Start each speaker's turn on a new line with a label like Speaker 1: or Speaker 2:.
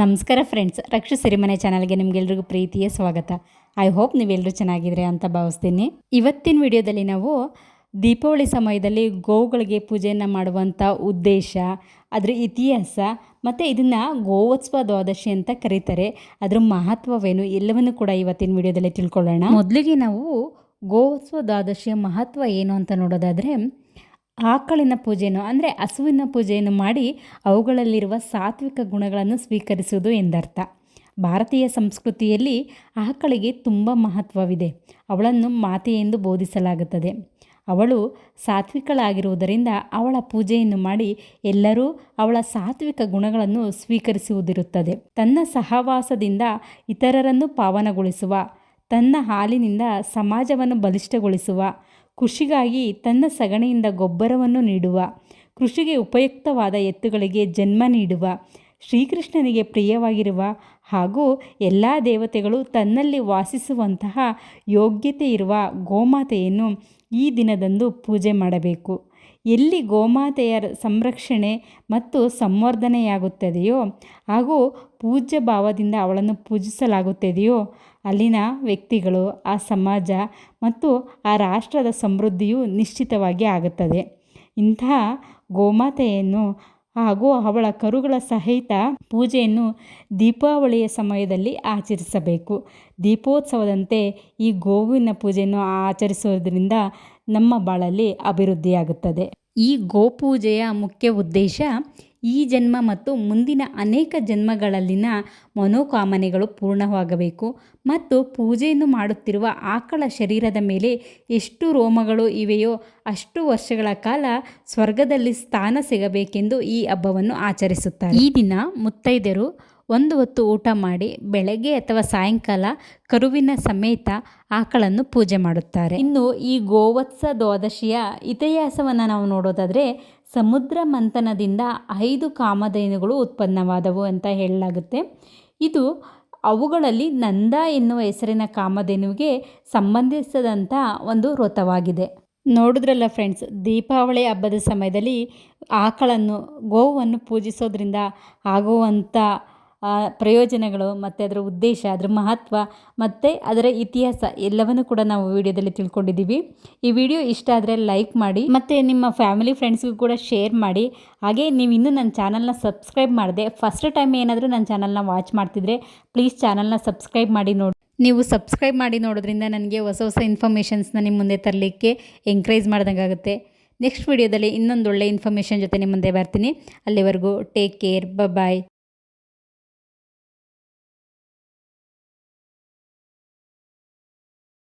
Speaker 1: ನಮಸ್ಕಾರ ಫ್ರೆಂಡ್ಸ್ ರಕ್ಷ ಸಿರಿಮನೆ ಚಾನಲ್ಗೆ ನಿಮಗೆಲ್ರಿಗೂ ಪ್ರೀತಿಯ ಸ್ವಾಗತ. ಐ ಹೋಪ್ ನೀವೆಲ್ಲರೂ ಚೆನ್ನಾಗಿದ್ರೆ ಅಂತ ಭಾವಿಸ್ತೀನಿ. ಇವತ್ತಿನ ವಿಡಿಯೋದಲ್ಲಿ ನಾವು ದೀಪಾವಳಿ ಸಮಯದಲ್ಲಿ ಗೋವುಗಳಿಗೆ ಪೂಜೆಯನ್ನು ಮಾಡುವಂಥ ಉದ್ದೇಶ, ಅದರ ಇತಿಹಾಸ, ಮತ್ತು ಇದನ್ನು ಗೋವತ್ಸವ ದ್ವಾದಶಿ ಅಂತ ಕರೀತಾರೆ. ಅದರ ಮಹತ್ವವೇನು ಎಲ್ಲವನ್ನು ಕೂಡ ಇವತ್ತಿನ ವಿಡಿಯೋದಲ್ಲಿ ತಿಳ್ಕೊಳ್ಳೋಣ. ಮೊದಲಿಗೆ ನಾವು ಗೋವತ್ಸವ ದ್ವಾದಶಿಯ ಮಹತ್ವ ಏನು ಅಂತ ನೋಡೋದಾದರೆ ಆಕಳಿನ ಪೂಜೆಯನ್ನು, ಅಂದರೆ ಹಸುವಿನ ಪೂಜೆಯನ್ನು ಮಾಡಿ ಅವುಗಳಲ್ಲಿರುವ ಸಾತ್ವಿಕ ಗುಣಗಳನ್ನು ಸ್ವೀಕರಿಸುವುದು ಎಂದರ್ಥ. ಭಾರತೀಯ ಸಂಸ್ಕೃತಿಯಲ್ಲಿ ಆಕಳಿಗೆ ತುಂಬ ಮಹತ್ವವಿದೆ. ಅವಳನ್ನು ಮಾತೆ ಎಂದು ಬೋಧಿಸಲಾಗುತ್ತದೆ. ಅವಳು ಸಾತ್ವಿಕಳಾಗಿರುವುದರಿಂದ ಅವಳ ಪೂಜೆಯನ್ನು ಮಾಡಿ ಎಲ್ಲರೂ ಅವಳ ಸಾತ್ವಿಕ ಗುಣಗಳನ್ನು ಸ್ವೀಕರಿಸುವುದಿರುತ್ತದೆ. ತನ್ನ ಸಹವಾಸದಿಂದ ಇತರರನ್ನು ಪಾವನಗೊಳಿಸುವ ತನ್ನ ಹಾಲಿನಿಂದ ಸಮಾಜವನ್ನು ಬಲಿಷ್ಠಗೊಳಿಸುವ ಕೃಷಿಗಾಗಿ ತನ್ನ ಸಗಣಿಯಿಂದ ಗೊಬ್ಬರವನ್ನು ನೀಡುವ ಕೃಷಿಗೆ ಉಪಯುಕ್ತವಾದ ಎತ್ತುಗಳಿಗೆ ಜನ್ಮ ನೀಡುವ ಶ್ರೀಕೃಷ್ಣನಿಗೆ ಪ್ರಿಯವಾಗಿರುವ ಹಾಗೂ ಎಲ್ಲ ದೇವತೆಗಳು ತನ್ನಲ್ಲಿ ವಾಸಿಸುವಂತಹ ಯೋಗ್ಯತೆ ಇರುವ ಗೋಮಾತೆಯನ್ನು ಈ ದಿನದಂದು ಪೂಜೆ ಮಾಡಬೇಕು. ಎಲ್ಲಿ ಗೋಮಾತೆಯ ಸಂರಕ್ಷಣೆ ಮತ್ತು ಸಂವರ್ಧನೆಯಾಗುತ್ತದೆಯೋ ಹಾಗೂ ಪೂಜ್ಯ ಭಾವದಿಂದ ಅವಳನ್ನು ಪೂಜಿಸಲಾಗುತ್ತದೆಯೋ, ಅಲ್ಲಿನ ವ್ಯಕ್ತಿಗಳು, ಆ ಸಮಾಜ ಮತ್ತು ಆ ರಾಷ್ಟ್ರದ ಸಮೃದ್ಧಿಯು ನಿಶ್ಚಿತವಾಗಿ ಆಗುತ್ತದೆ. ಇಂತಹ ಗೋಮಾತೆಯನ್ನು ಹಾಗೂ ಅವಳ ಕರುಗಳ ಸಹಿತ ಪೂಜೆಯನ್ನು ದೀಪಾವಳಿಯ ಸಮಯದಲ್ಲಿ ಆಚರಿಸಬೇಕು. ದೀಪೋತ್ಸವದಂತೆ ಈ ಗೋವಿನ ಪೂಜೆಯನ್ನು ಆಚರಿಸೋದ್ರಿಂದ ನಮ್ಮ ಬಾಳಲ್ಲಿ ಅಭಿವೃದ್ಧಿಯಾಗುತ್ತದೆ. ಈ ಗೋಪೂಜೆಯ ಮುಖ್ಯ ಉದ್ದೇಶ ಈ ಜನ್ಮ ಮತ್ತು ಮುಂದಿನ ಅನೇಕ ಜನ್ಮಗಳಲ್ಲಿನ ಮನೋಕಾಮನೆಗಳು ಪೂರ್ಣವಾಗಬೇಕು. ಮತ್ತು ಪೂಜೆಯನ್ನು ಮಾಡುತ್ತಿರುವ ಆಕಳ ಶರೀರದ ಮೇಲೆ ಎಷ್ಟು ರೋಮಗಳು ಇವೆಯೋ ಅಷ್ಟು ವರ್ಷಗಳ ಕಾಲ ಸ್ವರ್ಗದಲ್ಲಿ ಸ್ಥಾನ ಸಿಗಬೇಕೆಂದು ಈ ಹಬ್ಬವನ್ನು ಆಚರಿಸುತ್ತಾರೆ. ಈ ದಿನ ಮುತ್ತೈದೆಯರು ಒಂದು ಹೊತ್ತು ಊಟ ಮಾಡಿ ಬೆಳಗ್ಗೆ ಅಥವಾ ಸಾಯಂಕಾಲ ಕರುವಿನ ಸಮೇತ ಆಕಳನ್ನು ಪೂಜೆ ಮಾಡುತ್ತಾರೆ. ಇನ್ನು ಈ ಗೋವತ್ಸ ದ್ವಾದಶಿಯ ಇತಿಹಾಸವನ್ನು ನಾವು ನೋಡೋದಾದರೆ ಸಮುದ್ರ ಮಂಥನದಿಂದ ಐದು ಕಾಮಧೇನುಗಳು ಉತ್ಪನ್ನವಾದವು ಅಂತ ಹೇಳಲಾಗುತ್ತೆ. ಇದು ಅವುಗಳಲ್ಲಿ ನಂದ ಎನ್ನುವ ಹೆಸರಿನ ಕಾಮಧೇನುವಿಗೆ ಸಂಬಂಧಿಸಿದಂಥ ಒಂದು ವ್ರತವಾಗಿದೆ ನೋಡಿದ್ರಲ್ಲ ಫ್ರೆಂಡ್ಸ್ ದೀಪಾವಳಿ ಹಬ್ಬದ ಸಮಯದಲ್ಲಿ ಆಕಳನ್ನು, ಗೋವನ್ನು ಪೂಜಿಸೋದ್ರಿಂದ ಆಗುವಂಥ ಪ್ರಯೋಜನಗಳು ಮತ್ತು ಅದರ ಉದ್ದೇಶ, ಅದರ ಮಹತ್ವ ಮತ್ತು ಅದರ ಇತಿಹಾಸ ಎಲ್ಲವನ್ನು ಕೂಡ ನಾವು ವಿಡಿಯೋದಲ್ಲಿ ತಿಳ್ಕೊಂಡಿದ್ದೀವಿ. ಈ ವಿಡಿಯೋ ಇಷ್ಟ ಆದರೆ ಲೈಕ್ ಮಾಡಿ, ಮತ್ತು ನಿಮ್ಮ ಫ್ಯಾಮಿಲಿ ಫ್ರೆಂಡ್ಸ್ಗೂ ಕೂಡ ಶೇರ್ ಮಾಡಿ. ಹಾಗೆ ನೀವು ಇನ್ನೂ ನನ್ನ ಚಾನಲ್ನ ಸಬ್ಸ್ಕ್ರೈಬ್ ಮಾಡಿದೆ ಫಸ್ಟ್ ಟೈಮ್ ಏನಾದರೂ ನನ್ನ ಚಾನಲ್ನ ವಾಚ್ ಮಾಡ್ತಿದ್ರೆ ಪ್ಲೀಸ್ ಚಾನಲ್ನ ಸಬ್ಸ್ಕ್ರೈಬ್ ಮಾಡಿ ನೋಡಿ. ನೀವು ಸಬ್ಸ್ಕ್ರೈಬ್ ಮಾಡಿ ನೋಡೋದ್ರಿಂದ ನನಗೆ ಹೊಸ ಹೊಸ ಇನ್ಫಾರ್ಮೇಷನ್ಸ್ನ ನಿಮ್ಮ ಮುಂದೆ ತರಲಿಕ್ಕೆ ಎಂಕರೇಜ್ ಮಾಡ್ದಂಗೆ ಆಗುತ್ತೆ ನೆಕ್ಸ್ಟ್ ವಿಡಿಯೋದಲ್ಲಿ ಇನ್ನೊಂದು ಒಳ್ಳೆ ಇನ್ಫಾರ್ಮೇಷನ್ ಜೊತೆ ನಿಮ್ಮ ಮುಂದೆ ಬರ್ತೀನಿ. ಅಲ್ಲಿವರೆಗೂ ಟೇಕ್ ಕೇರ್ ಬಾಯ್